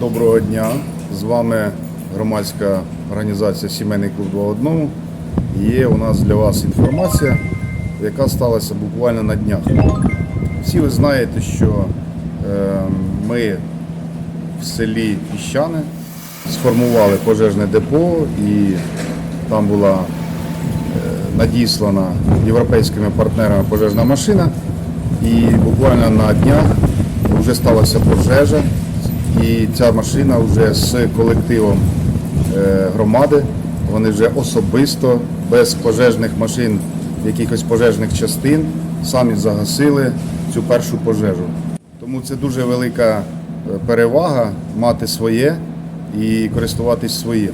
Доброго дня. З вами громадська організація Сімейний клуб 2 одному. Є у нас для вас інформація, яка сталася буквально на днях. Всі ви знаєте, що е, ми в селі Піщани сформували пожежне депо і там була е, надіслана європейськими партнерами пожежна машина. І буквально на днях вже сталася пожежа, і ця машина вже з колективом е, громади. Вони вже особисто, без пожежних машин, якихось пожежних частин, самі загасили цю першу пожежу. Тому це дуже велика е, перевага мати своє і користуватись своїм.